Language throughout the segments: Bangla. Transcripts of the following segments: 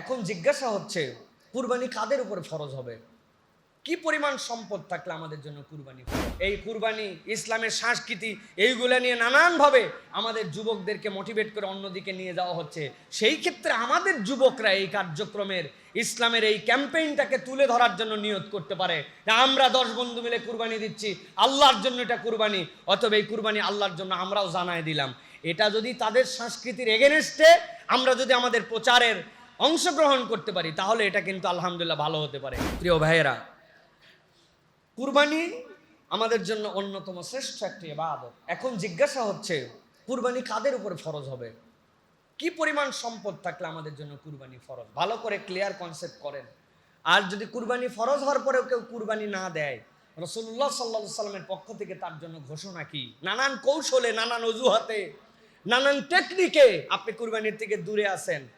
এখন জিজ্ঞাসা হচ্ছে, কুরবানি কাদের উপর ফরজ হবে? কি পরিমাণ সম্পদ থাকলে আমাদের জন্য কুরবানি এই কুরবানি, ইসলামের সংস্কৃতি, এইগুলা নিয়ে নানানভাবে আমাদের যুবকদেরকে মোটিভেট করে অন্যদিকে নিয়ে যাওয়া হচ্ছে। সেই ক্ষেত্রে আমাদের যুবকরা এই কার্যক্রমের, ইসলামের এই ক্যাম্পেইনটাকে তুলে ধরার জন্য নিয়ত করতে পারে। আমরা দশ বন্ধু মিলে কুরবানি দিচ্ছি, আল্লাহর জন্য এটা কুরবানি, অথবা এই কুরবানি আল্লাহর জন্য আমরাও জানায় দিলাম। এটা যদি তাদের সংস্কৃতির এগেনস্টে আমরা যদি আমাদের প্রচারের অংশগ্রহণ করতে পারি, তাহলে এটা কিন্তু আলহামদুলিল্লাহ ভালো হতে পারে। প্রিয় ভাইয়েরা, কুরবানি আমাদের জন্য অন্যতম শ্রেষ্ঠ একটি ইবাদত। এখন জিজ্ঞাসা হচ্ছে, কুরবানি কাদের উপরে ফরজ হবে? কি পরিমাণ সম্পদ থাকলে আমাদের জন্য কুরবানি ফরজ? ভালো করে ক্লিয়ার কনসেপ্ট করেন। আর যদি কুরবানি ফরজ হওয়ার পরেও কেউ কুরবানি না দেয় রসুল্লাহ সাল্লা সাল্লামের পক্ষ থেকে তার জন্য ঘোষণা কি? নানান কৌশলে, নানান অজুহাতে, নানান টেকনিকে আপনি কুরবানির থেকে দূরে আছেন।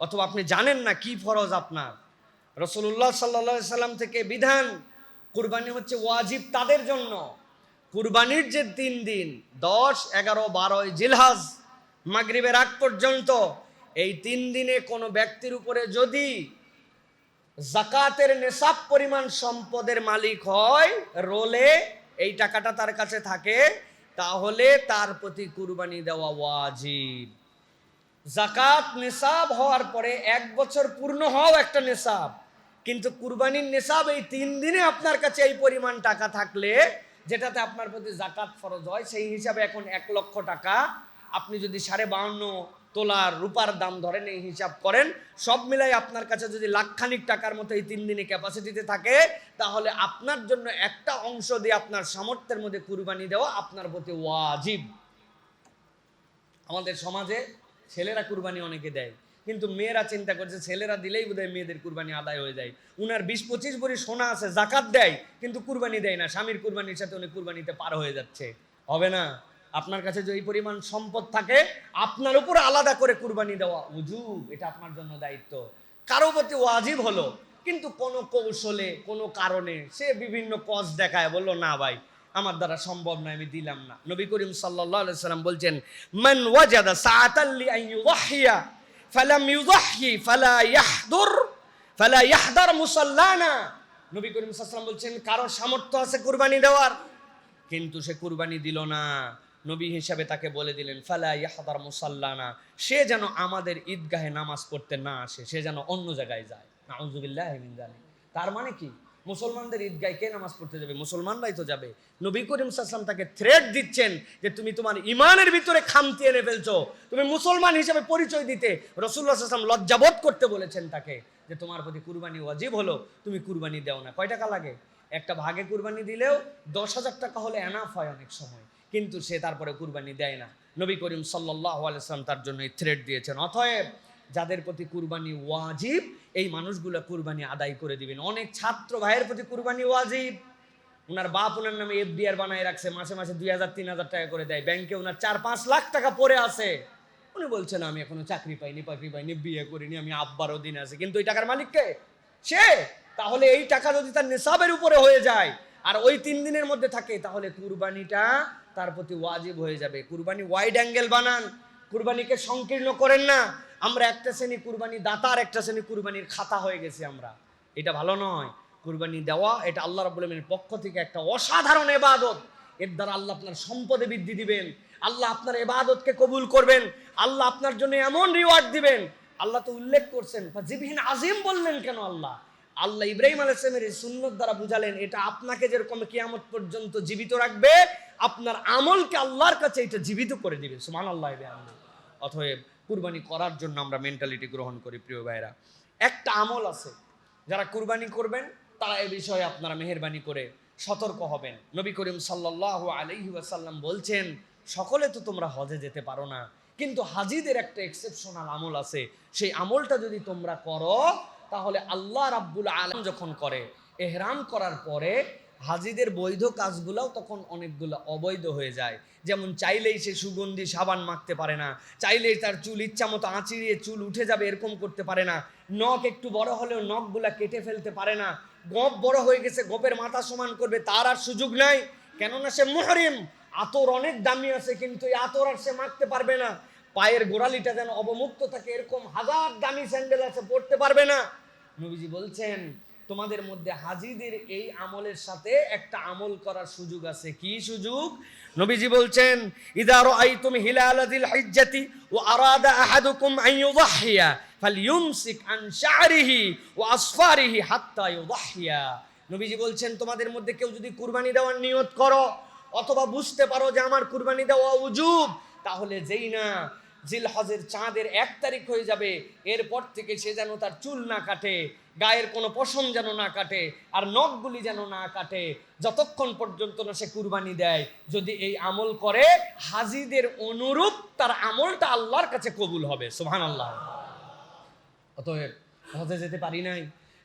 অথবা আপনি জানেন না কি ফরজ আপনার। রসুল্লাহ সাল্লা সাল্লাম থেকে বিধান, কুরবানি হচ্ছে ওয়াজিব তাদের জন্য। কুরবানির যে তিন দিন, দশ, এগারো, বারোই জিলহাজ, মাগরিবের আগ পর্যন্ত, এই তিন দিনে কোনো ব্যক্তির উপরে যদি জাকাতের নেশাব পরিমাণ সম্পদের মালিক হয়, রোলে এই টাকাটা তার কাছে থাকে, তাহলে তার প্রতি কুরবানি দেওয়া ওয়াজিব। জাকাত নেশাব হওয়ার পরে এক বছর পূর্ণ হওয়াও একটা নেশাব কিন্তু কুরবানির নেশাব এই তিন দিনে আপনার কাছে এই পরিমাণ টাকা থাকলে, যেটাতে আপনার প্রতি জাকাত ফরজ হয়, সেই হিসাবে এখন এক লক্ষ টাকা। আপনি যদি সাড়ে বাহান্ন তোলার রূপার দাম ধরেন, এই হিসাব করেন, সব মিলাই আপনার কাছে যদি লাখখানিক টাকার মতো এই তিন দিনে ক্যাপাসিটিতে থাকে, তাহলে আপনার জন্য একটা অংশ দিয়ে আপনার সামর্থ্যের মধ্যে কুরবানি দেওয়া আপনার প্রতি ওয়াজিব। আমাদের সমাজে ছেলেরা কুরবানি অনেকে দেয়। কিন্তু মেয়েরা চিন্তা করছে, ছেলেরা দিলেই বোধহয় মেয়েদের কুরবানি আদায় হয়ে যায়। উনার বিশ পঁচিশ ভরি সোনা আছে, জাকাত দেয়, কিন্তু কুরবানি দেয় না। স্বামীর কুরবানির সাথে উনি কুরবানিতে পার হয়ে যাচ্ছে। হবে না? আপনার কাছে যে পরিমাণ সম্পদ থাকে, আপনার উপর আলাদা করে কুরবানি দেওয়া। উজু এটা আপনার জন্য দায়িত্ব। কারও প্রতি ওয়াজিব হলো, কিন্তু কোনো কৌশলে, কোনো কারণে সে বিভিন্ন কজ দেখায়। বলল, না ভাই আমার দ্বারা সম্ভব নয়, আমি দিলাম না। নবী করিম সাল্লাল্লাহু আলাইহি সাল্লাম বলছেন, মান ওয়াজাদা ফালাম ফালা ইয়াহদুর ফালা ইয়াহদার মুসাল্লানা। নবী করিম বলছেন, কারও সামর্থ্য আছে কুরবানি দেওয়ার? কিন্তু সে কুরবানি দিল না। নবী হিসাবে তাকে বলে দিলেন, ফালা ইয়াহদার মুসাল্লানা। সে যেন আমাদের ঈদগাহে নামাজ পড়তে না আসে, সে যেন অন্য জায়গায় যায়। নাউজুবিল্লাহ তার মানে কি? মুসলমানদের ঈদগায় কে নামাজ পড়তে যাবে? মুসলমানরাই তো যাবে। নবী করিম সাল্লাম তাকে থ্রেট দিচ্ছেন যে তুমি তোমার ইমানের ভিতরে খামতি এনে ফেলছো। তুমি মুসলমান হিসেবে পরিচয় দিতে রসুল্লাহ সাল্লাম লজ্জাবোধ করতে বলেছেন তাকে যে তোমার প্রতি কুরবানি ওয়াজিব হলো, তুমি কুরবানি দেও না। কয় টাকা লাগে একটা ভাগে কুরবানি দিলেও দশ হাজার টাকা হলে এনাফ হয় অনেক সময়। কিন্তু সে তারপরে কুরবানি দেয় না। নবী করিম সাল্লাহ আলাইসলাম তার জন্য থ্রেট দিয়েছেন। অতএব যাদের প্রতি কুরবানি ওয়াজিব, এই মানুষগুলো কুরবানি আদায় করে দিবেন। অনেক ছাত্র ভাইয়ের প্রতি কুরবানি ওয়াজিব। ওনার বাপ ওনার নামে এফডিআর বানায় রাখছে, মাসে মাসে দুই হাজার, তিন হাজার টাকা করে দেয়। ব্যাংকে ওনার চার, পাঁচ লাখ টাকা পড়ে আছে। উনি বলছেন, আমি এখনও চাকরি পাইনি চাকরি পাইনি, বিয়ে করিনি, আমি আব্বারও দিন আছে। কিন্তু ওই টাকার মালিককে সে! তাহলে এই টাকা যদি তার নেশাবের উপরে হয়ে যায়, আর ওই তিন দিনের মধ্যে থাকে, তাহলে কুরবানিটা তার প্রতি ওয়াজিব হয়ে যাবে। কুরবানি ওয়াইড অ্যাঙ্গেল বানান। কুরবানিকে সংকীর্ণ করেন না, আমরা একটা শ্রেণি কুরবানি দাতা আর একটা শ্রেণি কুরবানির খাতা হয়ে গেছি আমরা। এটা ভালো নয়। কুরবানি দেওয়া, এটা আল্লাহ রাব্বুল আলামিনের পক্ষ থেকে একটা অসাধারণ এবাদত। এর দ্বারা আল্লাহ আপনার সম্পদে বৃদ্ধি দিবেন। আল্লাহ আপনার এবাদতকে কবুল করবেন। আল্লাহ আপনার জন্য এমন রিওয়ার্ড দিবেন। আল্লাহ তো উল্লেখ করছেন জিবহিন আজিম বললেন কেন আল্লাহ? আল্লাহ ইব্রাহিম আলাইসলামের এই সুন্নত দ্বারা বুঝালেন, এটা আপনাকে যেরকম কিয়ামত পর্যন্ত জীবিত রাখবে, আপনার আমলকে আল্লাহর কাছে এটা জীবিত করে দিবে। সুমান আল্লাহ অতএব কুরবানি করার জন্য আমরা মেন্টালিটি গ্রহণ করি, প্রিয় ভাইরা একটা আমল আছে, যারা কুরবানি করবেন, তারা এ বিষয়ে আপনারা মেহরবানি করে সতর্ক হবেন। নবী করিম সাল্লাহ আলহি ওয়াসাল্লাম বলছেন, সকলে তো তোমরা হজে যেতে পারো না, কিন্তু হাজিদের একটা এক্সেপশনাল আমল আছে। সেই আমলটা যদি তোমরা করো, তাহলে আল্লাহ রাব্বুল আলম যখন করে, এহরাম করার পরে হাজিদের বৈধ কাজগুলোও তখন অনেকগুলো অবৈধ হয়ে যায়। যেমন চাইলেই সে সুগন্ধি সাবান মাখতে পারে না, চাইলেই তার চুল ইচ্ছা মতো আঁচিড়িয়ে চুল উঠে যাবে এরকম করতে পারে না। নখ একটু বড় হলেও নখগুলা কেটে ফেলতে পারে না। গপ বড় হয়ে গেছে, গপের মাথা সমান করবে, তার আর সুযোগ নাই। কেননা সে মুহরিম, আতর অনেক দামি আছে, কিন্তু এই আতর আর সে মাখতে পারবে না। পায়ের গোড়ালিটা যেন অবমুক্ত থাকে, এরকম হাজার দামি স্যান্ডেল আছে পড়তে পারবে না। নবীজি বলছেন তোমাদের মধ্যে হাজিদের এই আমলের সাথে একটা আমল করার সুযোগ আছে। কি সুযোগ? নবীজি বলছেন, ইদা রাআইতুম হিলালাযিল হিজ্জাতি ওয়া আরাদা আহাদুকুম আন ইউযাহিয়া ফালইউমসিক আন শা'রিহি ওয়া আসফারিহি হাত্তা ইউযাহিয়া নবীজি বলছেন, তোমাদের মধ্যে কেউ যদি কুরবানি দেওয়ার নিয়ত করো অথবা বুঝতে পারো যে আমার কুরবানি দেওয়া উজুব, তাহলে যেই না জিল হজের চাঁদের এক তারিখ হয়ে যাবে। এরপর থেকে সে যেন তার চুল না কাটে, গায়ের কোনো পশম যেন না কাটে আর নখগুলি যেন না কাটে। যতক্ষণ পর্যন্ত না সে কুরবানি দেয়, যদি এই আমল করে, হাজিদের অনুরূপ তার আমলটা আল্লাহর কাছে কবুল হবে। সুবহান আল্লাহ অতএব হজে যেতে পারি নাই,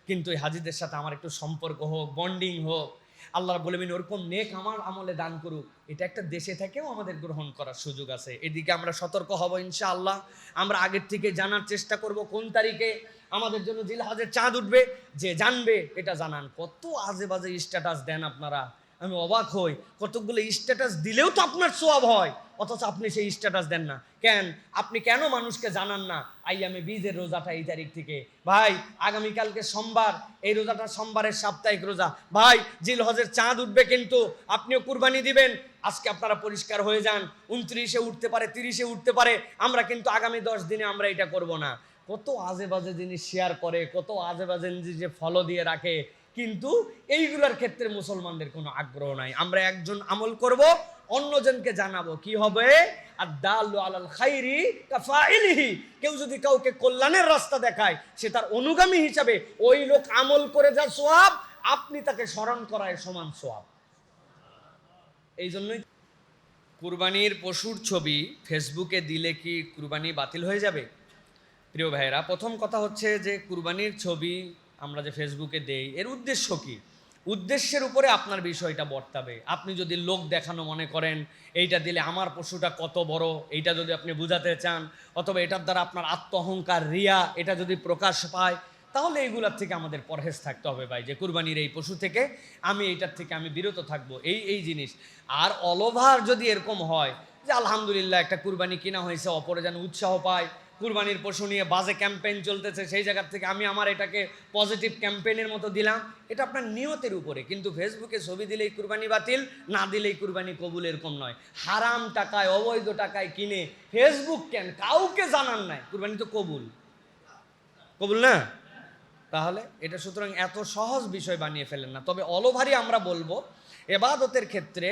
কিন্তু এই হাজিদের সাথে আমার একটু সম্পর্ক হোক, বন্ডিং হোক আল্লাহ বলে বলবেন ওরকম নেক আমার আমলে দান করুক। এটা একটা দেশে থেকেও আমাদের গ্রহণ করার সুযোগ আছে। এদিকে আমরা সতর্ক হব ইনশা আল্লাহ আমরা আগের থেকে জানার চেষ্টা করব কোন তারিখে আমাদের জন্য জিল হাজের চাঁদ উঠবে, যে জানবে, এটা জানান। কত আজে বাজে স্ট্যাটাস দেন আপনারা। আমি অবাক হই। কতগুলো স্ট্যাটাস দিলেও তো আপনার সোয়াব হয়। অথচ আপনি সেই স্ট্যাটাস দেন না। কেন? আপনি কেন মানুষকে জানান না, আই আমি বীজের রোজাটা এই তারিখ থেকে? ভাই, আগামীকালকে সোমবার, এই রোজাটা সোমবারের সাপ্তাহিক রোজা। ভাই জিল হজের চাঁদ উঠবে কিন্তু আপনিও কুরবানি দিবেন। আজকে আপনারা পরিষ্কার হয়ে যান। উনত্রিশে উঠতে পারে, তিরিশে উঠতে পারে। আমরা কিন্তু আগামী দশ দিনে আমরা এটা করব না। কত আজে বাজে জিনিস শেয়ার করে, কত আজে বাজে জিনিস ফলো দিয়ে রাখে। কিন্তু এইগুলোর ক্ষেত্রে মুসলমানদের কোনো আগ্রহ নাই। আমরা একজন আমল করব, অন্যজনকে জানাব, কি হবে? আর দালু আলাল খাইরি কাফাইলিহি। কেউ যদি কাউকে কল্যাণের রাস্তা দেখায়, সে তার অনুগামী হিসাবে ওই লোক আমল করে যা সোয়াব, আপনি তাকে স্মরণ করায় সমান সোয়াব। এই জন্যই কুরবানির পশুর ছবি ফেসবুকে দিলে কি কুরবানি বাতিল হয়ে যাবে? প্রিয় ভাইয়েরা, প্রথম কথা হচ্ছে যে কুরবানির ছবি আমরা যে ফেসবুকে দেই, এর উদ্দেশ্য কি? উদ্দেশ্যের উপরে আপনার বিষয়টা বর্তাবে। আপনি যদি লোক দেখানো মনে করেন, এইটা দিলে আমার পশুটা কত বড়, এইটা যদি আপনি বুঝাতে চান, অথবা এটার দ্বারা আপনার আত্ম অহংকার রিয়া, এটা যদি প্রকাশ পায়, তাহলে এইগুলার থেকে আমাদের পরহেজ থাকতে হবে ভাই, যে কুরবানির এই পশু থেকে আমি এইটার থেকে আমি বিরত থাকব, এই এই জিনিস। আর অলভার যদি এরকম হয়, যে আলহামদুলিল্লাহ একটা কুরবানি কিনা হয়েছে, অপরে যেন উৎসাহ পায় কুরবানির পশু নিয়ে বাজে ক্যাম্পেইন চলতেছে, সেই জায়গার থেকে আমি আমার এটাকে পজিটিভ ক্যাম্পেইনের মতো দিলাম। এটা আপনার নিয়তের উপরে, কিন্তু ফেসবুকে ছবি দিলেই কুরবানি বাতিল, না দিলেই কুরবানি কবুল এরকম নয়। হারাম টাকায়, অবৈধ টাকায় কিনে ফেসবুক কেন? কাউকে জানান নাই, কুরবানি তো কবুল। কবুল না? তাহলে এটা সুতরাং এত সহজ বিষয় বানিয়ে ফেলেন না। তবে অলভারই আমরা বলব, এবাদতের ক্ষেত্রে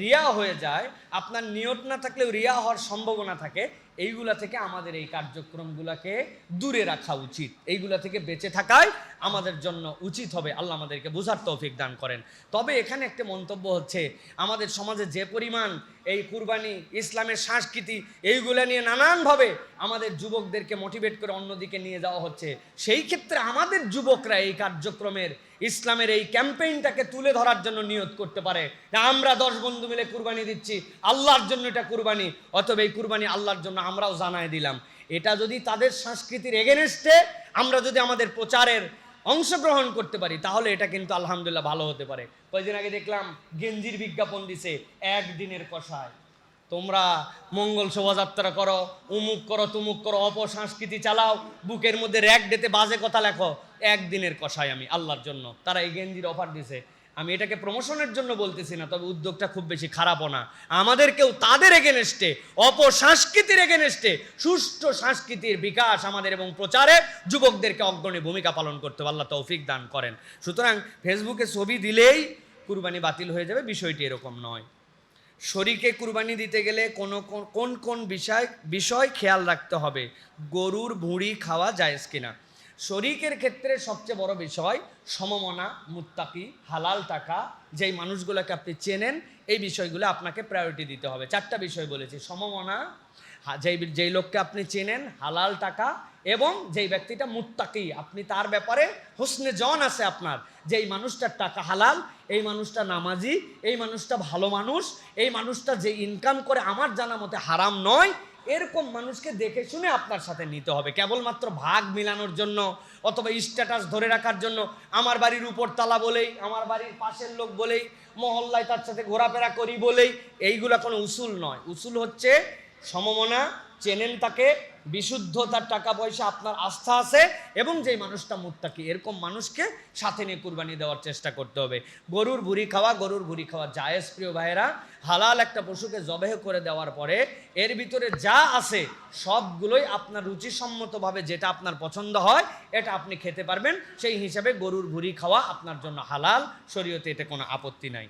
রিয়া হয়ে যায়। আপনার নিয়ত না থাকলেও রিয়া হওয়ার সম্ভাবনা থাকে। এইগুলা থেকে আমাদের এই কার্যক্রমগুলোকে দূরে রাখা উচিত। এইগুলা থেকে বেঁচে থাকাই আমাদের জন্য উচিত হবে। আল্লাহ আমাদেরকে বোঝার তৌফিক দান করেন। তবে এখানে একটা মন্তব্য হচ্ছে, আমাদের সমাজে যে পরিমাণ এই কুরবানি, ইসলামের সংস্কৃতি, এইগুলা নিয়ে নানানভাবে আমাদের যুবকদেরকে মোটিভেট করে অন্যদিকে নিয়ে যাওয়া হচ্ছে, সেই ক্ষেত্রে আমাদের যুবকরা এই কার্যক্রমের, ইসলামের এই ক্যাম্পেইনটাকে তুলে ধরার জন্য নিয়ত করতে পারে। আমরা দশ বন্ধু মিলে কুরবানি দিচ্ছি, আল্লাহর জন্য এটা কুরবানি, অতএব এই কুরবানি আল্লাহর জন্য আমরাও জানাই দিলাম। এটা যদি তাদের সংস্কৃতির এগেনস্টে আমরা যদি আমাদের প্রচারের অংশগ্রহণ করতে পারি, তাহলে এটা কিন্তু আলহামদুলিল্লাহ ভালো হতে পারে। কয়েকদিন আগে দেখলাম গেঞ্জির বিজ্ঞাপন দিছে, একদিনের কষায়। তোমরা মঙ্গল শোভাযাত্রা করো, উমুক করো, তুমুক করো অপসংস্কৃতি চালাও, বুকের মধ্যে র্যাক ডেতে বাজে কথা লেখো, একদিনের কষায় আমি, আল্লাহর জন্য। তারা এই গেঞ্জির অফার দিছে। আমি এটাকে প্রমোশনের জন্য বলতেছি না, তবে উদ্যোগটা খুব বেশি খারাপও না। আমাদেরকেও তাদের এগেনস্টে অপসংস্কৃতির এগেনস্টে সুষ্ঠু সংস্কৃতির বিকাশ আমাদের এবং প্রচারে যুবকদেরকে অগ্রণী ভূমিকা পালন করতে আল্লাহ তৌফিক দান করেন। সুতরাং ফেসবুকে ছবি দিলেই কুরবানি বাতিল হয়ে যাবে, বিষয়টি এরকম নয়। শরীকে কুরবানি দিতে গেলে কোনো কোন- কোন বিষয় বিষয় খেয়াল রাখতে হবে। গরুর ভুঁড়ি খাওয়া জায়েজ কিনা? শরিকের ক্ষেত্রে সবচেয়ে বড় বিষয় সমমনা, মুত্তাকি, হালাল টাকা, যেই মানুষগুলোকে আপনি চেনেন, এই বিষয়গুলো আপনাকে প্রায়োরিটি দিতে হবে। চারটা বিষয় বলেছি, সমমনা যেই যেই লোককে আপনি চেনেন, হালাল টাকা এবং যেই ব্যক্তিটা মুত্তাকি, আপনি তার ব্যাপারে হোসনে জন আছে আপনার। যেই মানুষটার টাকা হালাল, এই মানুষটা নামাজি, এই মানুষটা ভালো মানুষ, এই মানুষটা যে ইনকাম করে আমার জানা মতে হারাম নয় এরকম মানুষকে দেখে শুনে আপনার সাথে নিতে হবে। কেবলমাত্র ভাগ মিলানোর জন্য অথবা স্ট্যাটাস ধরে রাখার জন্য। আমার বাড়ির উপর তালা বলেই, আমার বাড়ির পাশের লোক বলেই, মহল্লায় তার সাথে ঘোরাফেরা করি বলেই, এইগুলো কোনো উসুল নয়। উসুল হচ্ছে সমমনা, চেনেন তাকে বিশুদ্ধতার টাকা পয়সা আপনার আস্থা আছে এবং যেই মানুষটা মুত্তাকি, এরকম মানুষকে সাথে নিয়ে কুরবানি দেওয়ার চেষ্টা করতে হবে। গরুর ভুড়ি খাওয়া, গরুর ভুড়ি খাওয়া জায়েজ, প্রিয় ভাইয়েরা। হালাল একটা পশুকে জবেহ করে দেওয়ার পরে এর ভিতরে যা আছে সবগুলোই আপনার রুচিসম্মতভাবে যেটা আপনার পছন্দ হয়, এটা আপনি খেতে পারবেন। সেই হিসাবে গরুর ভুড়ি খাওয়া আপনার জন্য হালাল, শরীয়তে এতে কোনো আপত্তি নাই।